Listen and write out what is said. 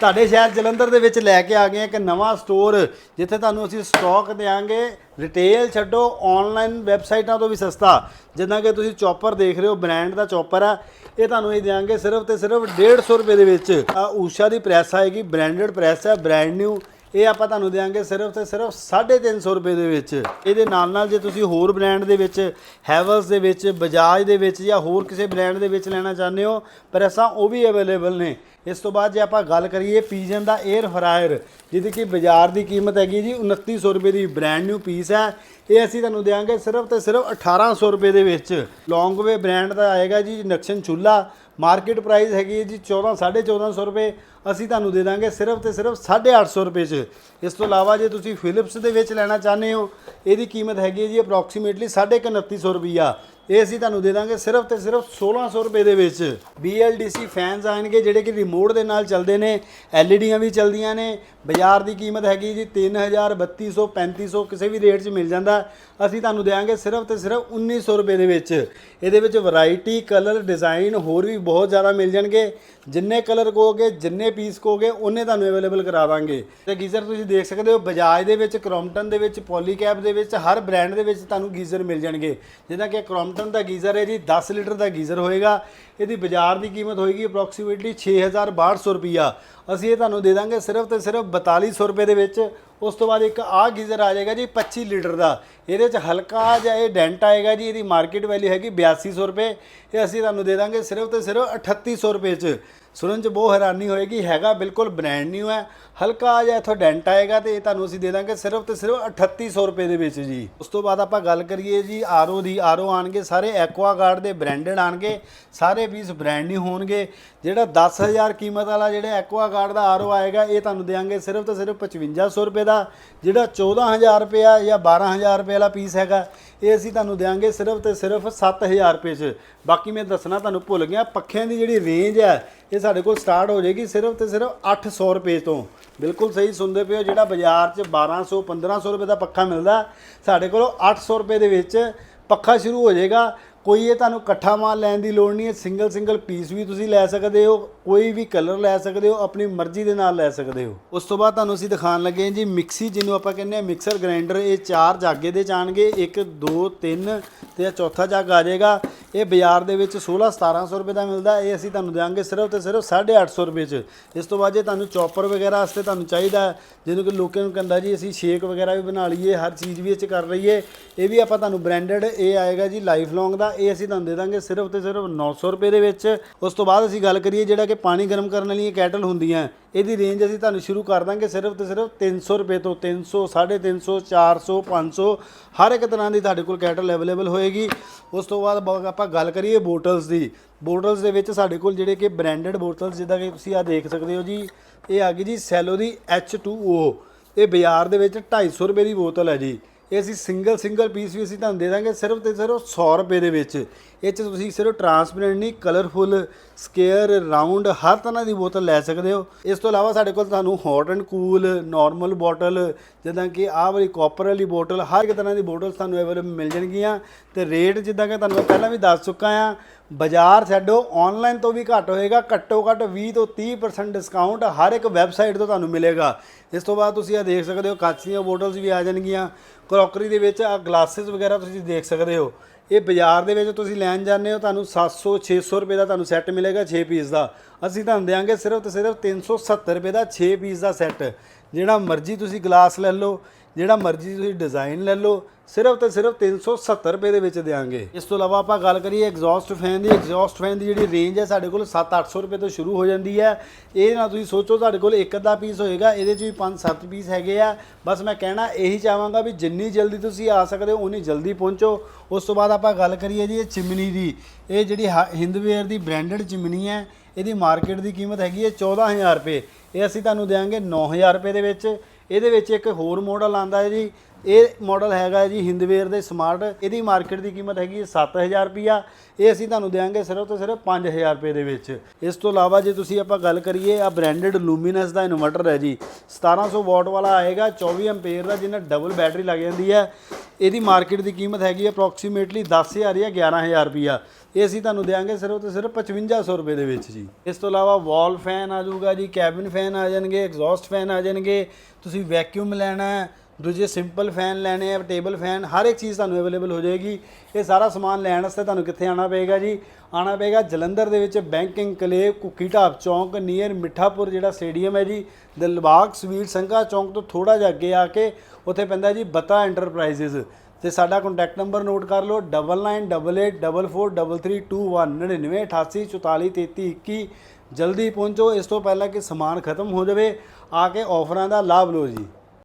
ਤੁਹਾਡੇ ਸ਼ਹਿਰ ਜਲੰਧਰ ਦੇ ਵਿੱਚ ਲੈ ਕੇ ਆ ਗਏ ਇੱਕ ਨਵਾਂ ਸਟੋਰ ਜਿੱਥੇ ਤੁਹਾਨੂੰ ਅਸੀਂ ਸਟਾਕ ਦੇਾਂਗੇ ਰਿਟੇਲ ਛੱਡੋ ਆਨਲਾਈਨ ਵੈਬਸਾਈਟਾਂ ਤੋਂ ਵੀ ਸਸਤਾ। ਜਿੱਦਾਂ ਕਿ ਤੁਸੀਂ ਚੌਪਰ ਦੇਖ ਰਹੇ ਹੋ ਬ੍ਰਾਂਡ ਦਾ ਚੌਪਰ ਆ। ਇਹ ਤੁਹਾਨੂੰ ਇਹ ਦੇਾਂਗੇ ਸਿਰਫ ਤੇ ਸਿਰਫ 150 ਰੁਪਏ ਦੇ ਵਿੱਚ। ਆ ਊਸ਼ਾ ਦੀ ਪ੍ਰੈਸ ਆਏਗੀ ਬ੍ਰਾਂਡਡ ਪ੍ਰੈਸ ਹੈ ਬ੍ਰਾਂਡ ਨਿਊ ਇਹ ਆਪਾਂ ਤੁਹਾਨੂੰ ਦੇਾਂਗੇ ਸਿਰਫ ਤੇ ਸਿਰਫ 350 ਰੁਪਏ ਦੇ ਵਿੱਚ। ਇਹਦੇ ਨਾਲ ਨਾਲ ਜੇ ਤੁਸੀਂ ਹੋਰ ਬ੍ਰਾਂਡ ਦੇ ਵਿੱਚ ਹੈਵਲਸ ਦੇ ਵਿੱਚ ਬਜਾਜ ਦੇ ਵਿੱਚ ਜਾਂ ਹੋਰ ਕਿਸੇ ਬ੍ਰਾਂਡ ਦੇ ਵਿੱਚ ਲੈਣਾ ਚਾਹੁੰਦੇ ਹੋ ਪ੍ਰੈਸਾਂ ਉਹ ਵੀ ਅਵੇਲੇਬਲ ਨੇ। ਇਸ ਤੋਂ ਬਾਅਦ ਜੇ ਆਪਾਂ ਗੱਲ ਕਰੀਏ ਪੀਜਨ ਦਾ 에ਅਰ ਫਰਾਇਰ ਜਿਹਦੀ ਕਿ ਬਾਜ਼ਾਰ ਦੀ ਕੀਮਤ ਹੈਗੀ ਜੀ 2900 ਰੁਪਏ ਦੀ ਬ੍ਰਾਂਡ ਨਿਊ ਪੀਸ ਹੈ। ਇਹ ਅਸੀਂ ਤੁਹਾਨੂੰ ਦੇਵਾਂਗੇ ਸਿਰਫ ਤੇ ਸਿਰਫ 1800 ਰੁਪਏ ਦੇ ਵਿੱਚ। ਲੌਂਗਵੇ ਬ੍ਰਾਂਡ ਦਾ ਆਏਗਾ ਜੀ, ਨਕਸ਼ਨ ਚੁੱਲਾ। ਮਾਰਕੀਟ ਪ੍ਰਾਈਸ ਹੈਗੀ ਹੈ ਜੀ 14 1450 ਰੁਪਏ। ਅਸੀਂ ਤੁਹਾਨੂੰ ਦੇ ਦਾਂਗੇ ਸਿਰਫ ਤੇ ਸਿਰਫ 850 ਰੁਪਏ 'ਚ। ਇਸ ਤੋਂ ਇਲਾਵਾ ਜੇ ਤੁਸੀਂ ਫਿਲਿਪਸ ਦੇ ਵਿੱਚ ਲੈਣਾ ਚਾਹੁੰਦੇ ਹੋ, ਇਹਦੀ ਕੀਮਤ ਹੈਗੀ ਹੈ ਜੀ ਅਪਰੋਕਸੀਮੇਟਲੀ 2950 ਰੁਪਈਆ। ਇਹ ਅਸੀਂ ਤੁਹਾਨੂੰ ਦੇ ਦਾਂਗੇ ਸਿਰਫ ਤੇ ਸਿਰਫ 1600 ਰੁਪਏ ਦੇ ਵਿੱਚ। BLDC ਫੈਨਸ ਆਣਗੇ ਜਿਹੜੇ ਕਿ ਰਿਮੋਟ ਦੇ ਨਾਲ ਚੱਲਦੇ ਨੇ LEDਆਂ ਵੀ ਚੱਲਦੀਆਂ ਨੇ, ਬਾਜ਼ਾਰ ਦੀ ਕੀਮਤ ਹੈਗੀ ਜੀ 3000 3200 3500 ਕਿਸੇ ਵੀ ਰੇਟ 'ਚ ਮਿਲ ਜਾਂਦਾ। ਅਸੀਂ ਤੁਹਾਨੂੰ ਦੇਵਾਂਗੇ ਸਿਰਫ ਤੇ ਸਿਰਫ 1900 ਰੁਪਏ ਦੇ ਵਿੱਚ। ਇਹਦੇ ਵਿੱਚ ਵੈਰਾਈਟੀ ਕਲਰ ਡਿਜ਼ਾਈਨ ਹੋਰ ਵੀ ਬਹੁਤ ਜ਼ਿਆਦਾ ਮਿਲ ਜਾਣਗੇ। ਜਿੰਨੇ ਕਲਰ ਕਹੋਗੇ, ਜਿੰਨੇ ਪੀਸ ਕਹੋਗੇ, ਉਹਨੇ ਤੁਹਾਨੂੰ ਅਵੇਲੇਬਲ ਕਰਾ ਦਾਂਗੇ ਤੇ ਗੀਜ਼ਰ ਤੁਸੀਂ ਦੇਖ ਸਕਦੇ ਹੋ, ਬਜਾਜ ਦੇ ਵਿੱਚ ਕ੍ਰੋਮਟਨ ਦੇ ਵਿੱਚ ਪੋਲੀਕੈਪ ਦੇ ਵਿੱਚ, ਹਰ ਬ੍ਰਾਂਡ ਦੇ ਵਿੱਚ ਤੁਹਾਨੂੰ ਗੀਜ਼ਰ ਮਿਲ ਜਾਣਗੇ। ਜਿੱਦਾਂ ਕਿ ਕ੍ਰੋਮਟਨ ਦਾ ਗੀਜ਼ਰ ਹੈ ਜੀ 10 ਲੀਟਰ ਦਾ ਗੀਜ਼ਰ ਹੋਏਗਾ। ਇਹਦੀ ਬਾਜ਼ਾਰ ਦੀ ਕੀਮਤ ਹੋਏਗੀ ਅਪਰੋਕਸੀਮੇਟਲੀ 6200 ਰੁਪਈਆ। ਅਸੀਂ ਇਹ ਤੁਹਾਨੂੰ ਦੇ ਦਾਂਗੇ ਸਿਰਫ ਤੇ ਸਿਰਫ 4200 ਰੁਪਏ ਦੇ ਵਿੱਚ ਉਸ ਤੋਂ ਬਾਅਦ ਇੱਕ ਆਹ ਗੀਜ਼ਰ ਆ ਜਾਏਗਾ ਜੀ 25 ਲੀਟਰ ਦਾ। ਇਹਦੇ 'ਚ ਹਲਕਾ ਜਿਹਾ ਇਹ ਡੈਂਟ ਆਏਗਾ ਜੀ, ਇਹਦੀ ਮਾਰਕੀਟ ਵੈਲਿਊ ਹੈਗੀ 8200 ਰੁਪਏ। ਇਹ ਅਸੀਂ ਤੁਹਾਨੂੰ ਦੇ ਦਾਂਗੇ ਸਿਰਫ ਤੇ ਸਿਰਫ 3800 ਰੁਪਏ 'ਚ। ਸੁਣਨ 'ਚ ਬਹੁਤ ਹੈਰਾਨੀ ਹੋਏਗੀ, ਹੈਗਾ ਬਿਲਕੁਲ ਬ੍ਰਾਂਡ ਨਿਊ ਹੈ। ਹਲਕਾ ਜਿਹਾ ਇੱਥੋਂ ਡੈਂਟ ਆਏਗਾ ਤੇ ਇਹ ਤੁਹਾਨੂੰ ਅਸੀਂ ਦੇ ਦਾਂਗੇ ਸਿਰਫ ਤੇ ਸਿਰਫ 3800 ਰੁਪਏ ਦੇ ਵਿੱਚ ਜੀ। ਉਸ ਤੋਂ ਬਾਅਦ ਆਪਾਂ ਗੱਲ ਕਰੀਏ ਜੀ, ਆਰਓ ਦੀ। ਆਰਓ ਆਣਗੇ, ਸਾਰੇ ਐਕਵਾਗਾਰਡ ਦੇ ਬ੍ਰਾਂਡਡ ਆਣਗੇ। ਸਾਰੇ ਪੀਸ ਬ੍ਰਾਂਡ ਨਿਊ ਹੋਣਗੇ। ਜਿਹੜਾ 10000 ਕੀਮਤ ਵਾਲਾ ਜਿਹੜਾ ਐਕਵਾਗਾਰਡ ਦਾ ਆਰਓ ਆਏਗਾ, ਇਹ ਤੁਹਾਨੂੰ ਦੇਾਂਗੇ ਸਿਰਫ ਤੇ ਸਿਰਫ 5500 ਰੁਪਏ ਦਾ ਜਿਹੜਾ 14000 ਰੁਪਇਆ ਜਾਂ 12000 ਰੁਪਏ ਵਾਲਾ ਪੀਸ ਹੈਗਾ, ਇਹ ਅਸੀਂ ਤੁਹਾਨੂੰ ਦੇਾਂਗੇ ਸਿਰਫ ਤੇ ਸਿਰਫ 7000 ਰੁਪਏ 'ਚ। ਬਾਕੀ ਮੈਂ ਦੱਸਣਾ ਤੁਹਾਨੂੰ ਭੁੱਲ ਗਿਆ, ਪੱਖਿਆਂ ਦੀ ਜਿਹੜੀ ਰੇਂਜ ਹੈ ਇਹ ਸਾਡੇ ਕੋਲ ਸਟਾਰਟ ਹੋ ਜਾਏਗੀ ਸਿਰਫ ਤੇ ਸਿਰਫ 800 ਰੁਪਏ ਤੋਂ। ਬਿਲਕੁਲ ਸਹੀ ਸੁਣਦੇ ਪਏ ਹੋ, ਜਿਹੜਾ ਬਾਜ਼ਾਰ 'ਚ 1200 1500 ਰੁਪਏ ਦਾ ਪੱਖਾ ਮਿਲਦਾ, ਸਾਡੇ ਕੋਲ 800 ਰੁਪਏ ਦੇ ਵਿੱਚ ਪੱਖਾ ਸ਼ੁਰੂ ਹੋ ਜਾਏਗਾ। ਕੋਈ ਇਹ ਤੁਹਾਨੂੰ ਇਕੱਠਾ ਮਾਲ ਲੈਣ ਦੀ ਲੋੜ ਨਹੀਂ ਹੈ ਸਿੰਗਲ ਸਿੰਗਲ ਪੀਸ ਵੀ ਤੁਸੀਂ ਲੈ ਸਕਦੇ ਹੋ, ਕੋਈ ਵੀ ਕਲਰ ਲੈ ਸਕਦੇ ਹੋ, ਆਪਣੀ ਮਰਜ਼ੀ ਦੇ ਨਾਲ ਲੈ ਸਕਦੇ ਹੋ। ਉਸ ਤੋਂ ਬਾਅਦ ਤੁਹਾਨੂੰ ਅਸੀਂ ਦਿਖਾਉਣ ਲੱਗੇ ਹਾਂ ਜੀ ਮਿਕਸੀ ਜਿਹਨੂੰ ਆਪਾਂ ਕਹਿੰਦੇ ਆ ਮਿਕਸਰ ਗ੍ਰਾਈਂਡਰ ਇਹ ਚਾਰ ਜਾਗੇ ਦੇ ਜਾਣਗੇ 1 2 3 ਤੇ ਇਹ ਚੌਥਾ ਜੱਗ ਆ ਜਾਏਗਾ। ਇਹ ਬਾਜ਼ਾਰ ਦੇ ਵਿੱਚ 16 1700 ਰੁਪਏ ਦਾ ਮਿਲਦਾ, ਇਹ ਅਸੀਂ ਤੁਹਾਨੂੰ ਦੇਵਾਂਗੇ ਸਿਰਫ ਤੇ ਸਿਰਫ 850 ਰੁਪਏ 'ਚ। ਇਸ ਤੋਂ ਬਾਅਦ ਜੇ ਤੁਹਾਨੂੰ ਚੌਪਰ ਵਗੈਰਾ ਵਾਸਤੇ ਤੁਹਾਨੂੰ ਚਾਹੀਦਾ, ਜਿਹਨੂੰ ਕਿ ਲੋਕਾਂ ਨੂੰ ਕਹਿੰਦਾ ਜੀ, ਅਸੀਂ ਸ਼ੇਕ ਵਗੈਰਾ ਵੀ ਬਣਾ ਲਈਏ, ਹਰ ਚੀਜ਼ ਵੀ ਇਹ 'ਚ ਕਰ ਲਈਏ, ਇਹ ਵੀ ਆਪਾਂ ਤੁਹਾਨੂੰ ਬ੍ਰਾਂਡਡ ਇਹ ਆਏਗਾ ਜੀ ਲਾਈਫ ਲੌਂਗ ਦਾ, ਇਹ ਅਸੀਂ ਤੁਹਾਨੂੰ ਦੇ ਦਾਂਗੇ ਸਿਰਫ ਤੇ ਸਿਰਫ 900 ਰੁਪਏ ਦੇ ਵਿੱਚ। ਉਸ ਤੋਂ ਬਾਅਦ ਅਸੀਂ ਗੱਲ ਕਰੀਏ ਜਿਹੜਾ ਕਿ ਪਾਣੀ ਗਰਮ ਕਰਨ ਵਾਲੀਆਂ ਕੈਟਲ ਹੁੰਦੀਆਂ ਇਹਦੀ ਰੇਂਜ ਅਸੀਂ ਤੁਹਾਨੂੰ ਸ਼ੁਰੂ ਕਰ ਦਾਂਗੇ ਸਿਰਫ ਤੇ ਸਿਰਫ 300 ਰੁਪਏ ਤੋਂ 300 350 400 500 ਹਰ ਇੱਕ ਤਰ੍ਹਾਂ ਦੀ ਤੁਹਾਡੇ ਕੋਲ ਕੈਟਲ ਅਵੇਲੇਬਲ ਹੋਏਗੀ। ਉਸ ਤੋਂ ਬਾਅਦ ਬ- ਆਪਾਂ ਗੱਲ ਕਰੀਏ ਬੋਟਲਸ ਦੀ। ਬੋਟਲਸ ਦੇ ਵਿੱਚ ਸਾਡੇ ਕੋਲ ਜਿਹੜੇ ਕਿ ਬ੍ਰਾਂਡਡ ਬੋਟਲਸ ਜਿੱਦਾਂ ਕਿ ਤੁਸੀਂ ਆ ਦੇਖ ਸਕਦੇ ਹੋ ਜੀ, ਇਹ ਆ ਗਈ ਜੀ ਸੈਲੋ ਦੀ H2O ਇਹ ਬਾਜ਼ਾਰ ਦੇ ਵਿੱਚ 250 ਰੁਪਏ ਦੀ ਬੋਤਲ ਹੈ ਜੀ। ਇਹ ਅਸੀਂ ਸਿੰਗਲ ਸਿੰਗਲ ਪੀਸ ਵੀ ਅਸੀਂ ਤੁਹਾਨੂੰ ਦੇ ਦਾਂਗੇ ਸਿਰਫ ਤੇ ਸਿਰਫ 100 ਰੁਪਏ ਦੇ ਵਿੱਚ। ਇਹ ਚ ਤੁਸੀਂ ਸਿਰਫ ਟਰਾਂਸਪੇਰੈਂਟ ਨਹੀਂ ਕਲਰਫੁੱਲ ਸਕੇਅਰ ਰਾਉਂਡ ਹਰ ਤਰ੍ਹਾਂ ਦੀ ਬੋਤਲ ਲੈ ਸਕਦੇ ਹੋ। ਇਸ ਤੋਂ ਇਲਾਵਾ ਸਾਡੇ ਕੋਲ ਤੁਹਾਨੂੰ hot and cool normal bottle ਜਿੱਦਾਂ ਕਿ ਆਹ ਵਾਲੀ ਕਾਪਰ ਵਾਲੀ ਬੋਟਲ ਹਰ ਇੱਕ ਤਰ੍ਹਾਂ ਦੀ ਬੋਟਲ ਤੁਹਾਨੂੰ ਅਵੇਲੇਬਲ ਮਿਲ ਜਾਣਗੀਆਂ। ਤੇ ਰੇਟ ਜਿੱਦਾਂ ਕਿ ਤੁਹਾਨੂੰ ਮੈਂ ਪਹਿਲਾਂ ਵੀ ਦੱਸ ਚੁੱਕਾ ਆ ਬਾਜ਼ਾਰ ਛੱਡੋ ਆਨਲਾਈਨ ਤੋਂ ਵੀ ਘੱਟ ਹੋਏਗਾ, ਘੱਟੋ ਘੱਟ 20 ਤੋਂ 30% ਡਿਸਕਾਊਂਟ ਹਰ ਇੱਕ ਵੈਬਸਾਈਟ ਤੋਂ ਤੁਹਾਨੂੰ ਮਿਲੇਗਾ। ਇਸ ਤੋਂ ਬਾਅਦ ਤੁਸੀਂ ਇਹ ਦੇਖ ਸਕਦੇ ਹੋ ਕੱਚ ਦੀਆਂ ਬੋਟਲਸ ਵੀ ਆ ਜਾਣਗੀਆਂ। ਕਰੋਕਰੀ ਦੇ ਵਿੱਚ ਆ ਗਲਾਸਿਸ ਵਗੈਰਾ ਤੁਸੀਂ ਦੇਖ ਸਕਦੇ ਹੋ। ਇਹ ਬਾਜ਼ਾਰ ਦੇ ਵਿੱਚ ਤੁਸੀਂ ਲੈਣ ਜਾਂਦੇ ਹੋ, ਤੁਹਾਨੂੰ 700 600 ਰੁਪਏ ਦਾ ਤੁਹਾਨੂੰ ਸੈੱਟ ਮਿਲੇਗਾ 6 ਪੀਸ ਦਾ। ਅਸੀਂ ਤੁਹਾਨੂੰ ਦੇਵਾਂਗੇ ਸਿਰਫ ਤੇ ਸਿਰਫ 370 ਰੁਪਏ ਦਾ 6 ਪੀਸ ਦਾ ਸੈੱਟ। ਜਿਹੜਾ ਮਰਜ਼ੀ ਤੁਸੀਂ ਗਲਾਸ ਲੈ ਲਓ, ਜਿਹੜਾ ਮਰਜ਼ੀ ਤੁਸੀਂ ਡਿਜ਼ਾਈਨ ਲੈ ਲਓ ਸਿਰਫ ਤੇ ਸਿਰਫ 370 ਰੁਪਏ ਦੇ ਵਿੱਚ ਦੇਵਾਂਗੇ ਇਸ ਤੋਂ ਇਲਾਵਾ ਆਪਾਂ ਗੱਲ ਕਰੀਏ ਐਗਜ਼ੌਸਟ ਫੈਨ ਦੀ ਐਗਜ਼ੌਸਟ ਫੈਨ ਦੀ ਜਿਹੜੀ ਰੇਂਜ ਹੈ ਸਾਡੇ ਕੋਲ 7-800 ਰੁਪਏ ਤੋਂ ਸ਼ੁਰੂ ਹੋ ਜਾਂਦੀ ਹੈ। ਇਹ ਨਾ ਤੁਸੀਂ ਸੋਚੋ ਤੁਹਾਡੇ ਕੋਲ ਇੱਕ ਅੱਧਾ ਪੀਸ ਹੋਏਗਾ, ਇਹਦੇ 'ਚ ਵੀ 5-7 ਪੀਸ ਹੈਗੇ ਆ। ਬਸ ਮੈਂ ਕਹਿਣਾ, ਇਹੀ ਚਾਹਾਂਗਾ ਵੀ ਜਿੰਨੀ ਜਲਦੀ ਤੁਸੀਂ ਆ ਸਕਦੇ ਹੋ, ਉਨੀ ਜਲਦੀ ਪਹੁੰਚੋ। ਉਸ ਤੋਂ ਬਾਅਦ ਆਪਾਂ ਗੱਲ ਕਰੀਏ ਜੀ ਇਹ ਚਿਮਨੀ ਦੀ। ਇਹ ਜਿਹੜੀ ਹ- ਹਿੰਦਵੇਅਰ ਦੀ ਬ੍ਰਾਂਡਡ ਚਿਮਨੀ ਹੈ, ਇਹਦੀ ਮਾਰਕੀਟ ਦੀ ਕੀਮਤ ਹੈਗੀ ਹੈ 14000 ਰੁਪਏ। ਇਹ ਅਸੀਂ ਤੁਹਾਨੂੰ ਦੇਵਾਂਗੇ 9000 ਰੁਪਏ ਦੇ ਵਿੱਚ। ਇਹਦੇ ਵਿੱਚ ਇੱਕ ਹੋਰ ਮਾਡਲ ਆਂਦਾ ਹੈ ਜੀ ਇਹ ਮਾਡਲ ਹੈਗਾ ਜੀ ਹਿੰਦਵੇਅਰ ਦੇ ਸਮਾਰਟ ਇਹਦੀ ਮਾਰਕੀਟ ਦੀ ਕੀਮਤ ਹੈਗੀ ਹੈ 7000 ਰੁਪਿਆ ਇਹ ਅਸੀਂ ਤੁਹਾਨੂੰ ਦੇਵਾਂਗੇ ਸਿਰਫ ਤੇ ਸਿਰਫ 5000 ਰੁਪਏ ਦੇ ਵਿੱਚ। ਇਸ ਤੋਂ ਇਲਾਵਾ ਜੇ ਤੁਸੀਂ ਆਪਾਂ ਗੱਲ ਕਰੀਏ ਆ ਬ੍ਰਾਂਡਡ ਲੂਮੀਨਸ ਦਾ ਇਨਵਰਟਰ ਹੈ ਜੀ। 1700 ਵਾਟ ਵਾਲਾ ਆਏਗਾ 24 ਐਂਪੀਅਰ ਦਾ ਜਿਹਨਾਂ ਡਬਲ ਬੈਟਰੀ ਲੱਗ ਜਾਂਦੀ ਹੈ। ਇਹਦੀ ਮਾਰਕੀਟ ਦੀ ਕੀਮਤ ਹੈਗੀ ਅਪਰੋਕਸੀਮੇਟਲੀ 10000 ਜਾਂ 11000 ਰੁਪਿਆ ਇਹ ਅਸੀਂ ਤੁਹਾਨੂੰ ਦੇਾਂਗੇ ਸਿਰਫ ਤੇ ਸਿਰਫ 5500 ਰੁਪਏ ਦੇ ਵਿੱਚ ਜੀ। ਇਸ ਤੋਂ ਇਲਾਵਾ ਵਾਲ ਫੈਨ ਆ ਜਾਊਗਾ ਜੀ ਕੈਬਿਨ ਫੈਨ ਆ ਜਾਣਗੇ ਐਗਜ਼ੌਸਟ ਫੈਨ ਆ ਜਾਣਗੇ। ਤੁਸੀਂ ਵੈਕਿਊਮ ਲੈਣਾ ਹੈ ਦੂਜੇ ਸਿੰਪਲ ਫੈਨ ਲੈਣੇ ਆ ਟੇਬਲ ਫੈਨ ਹਰ ਇੱਕ ਚੀਜ਼ ਤੁਹਾਨੂੰ ਅਵੇਲੇਬਲ ਹੋ ਜਾਏਗੀ। ਇਹ ਸਾਰਾ ਸਮਾਨ ਲੈਣ ਵਾਸਤੇ ਤੁਹਾਨੂੰ ਕਿੱਥੇ ਆਣਾ ਪਏਗਾ ਜੀ? ਆਣਾ ਪਏਗਾ ਜਲੰਧਰ ਦੇ ਵਿੱਚ ਬੈਂਕਿੰਗ ਕਲੇਵ ਕੁੱਕੀ ਢਾਬ ਚੌਂਕ ਨੀਅਰ ਮਿੱਠਾਪੁਰ ਜਿਹੜਾ ਸਟੇਡੀਅਮ ਹੈ ਜੀ। ਦਿਲਬਾਗ ਸਵੀਟ ਸੰਘਾ ਚੌਂਕ ਤੋਂ ਥੋੜਾ ਜਿਹਾ ਅੱਗੇ ਆ ਕੇ ਉੱਥੇ ਪੈਂਦਾ ਜੀ ਬਤਾ ਐਂਟਰਪ੍ਰਾਈਜ਼ਸ ਤੇ ਸਾਡਾ ਕੰਟੈਕਟ ਨੰਬਰ ਨੋਟ ਕਰ ਲਓ 9988443321 9988443321 ਜਲਦੀ ਪਹੁੰਚੋ, ਇਸ ਤੋਂ ਪਹਿਲਾਂ ਕਿ ਸਮਾਨ ਖਤਮ ਹੋ ਜਾਵੇ, ਆ ਕੇ ਆਫਰਾਂ ਦਾ ਲਾਭ ਲਓ ਜੀ।